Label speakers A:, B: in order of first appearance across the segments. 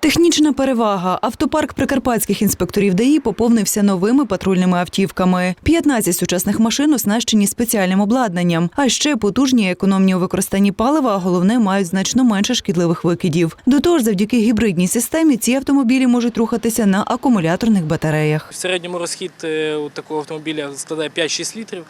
A: Технічна перевага. Автопарк прикарпатських інспекторів ДАІ поповнився новими патрульними автівками. 15 сучасних машин оснащені спеціальним обладнанням, а ще потужні економні у використанні палива, а головне мають значно менше шкідливих викидів. До того ж, завдяки гібридній системі ці автомобілі можуть рухатися на акумуляторних батареях.
B: В середньому розхід е, у такого автомобіля складає 5-6 літрів.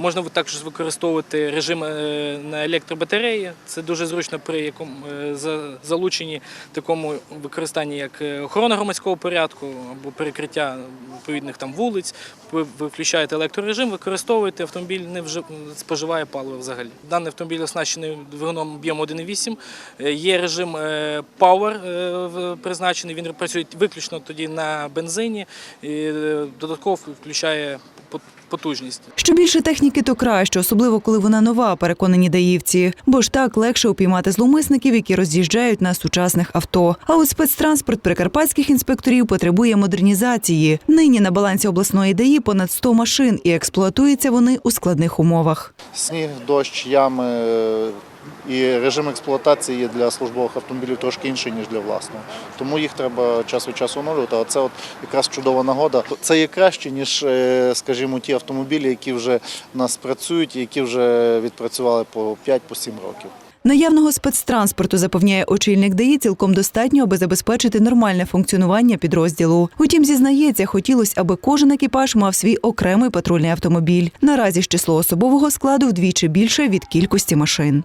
B: Можна також використовувати режим е, на електробатареї. Це дуже зручно при е, залученні такому використанні, як е, охорона громадського порядку або перекриття відповідних вулиць. Ви ви включаєте електрорежим, використовуєте автомобіль, не споживає паливо взагалі. Даний автомобіль оснащений двигуном об'єму 1,8. Е, Є режим Power призначений. Він працює виключно тоді на бензині додатково включає потужність.
A: Що більше техніки, то краще, особливо коли вона нова, переконані даївці. Бо ж так легше упіймати зловмисників, які роз'їжджають на сучасних авто. А от спецтранспорт прикарпатських інспекторів потребує модернізації. Нині на балансі обласної ДАІ понад 100 машин, і експлуатуються вони у складних умовах.
C: Сніг, дощ, ями і режим експлуатації є для службових автомобілів трошки інший, ніж для власного. Тому їх треба час від часу оновлювати. А це от якраз чудова нагода. Це є краще, ніж, е, скажімо, ті автомобілі, які вже в нас працюють, які вже відпрацювали по 5-7 років.
A: Наявного спецтранспорту запевняє очільник ДАІ цілком достатньо, аби забезпечити нормальне функціонування підрозділу. Утім, зізнається, хотілося, аби кожен екіпаж мав свій окремий патрульний автомобіль. Наразі ж число особового складу вдвічі більше від кількості машин.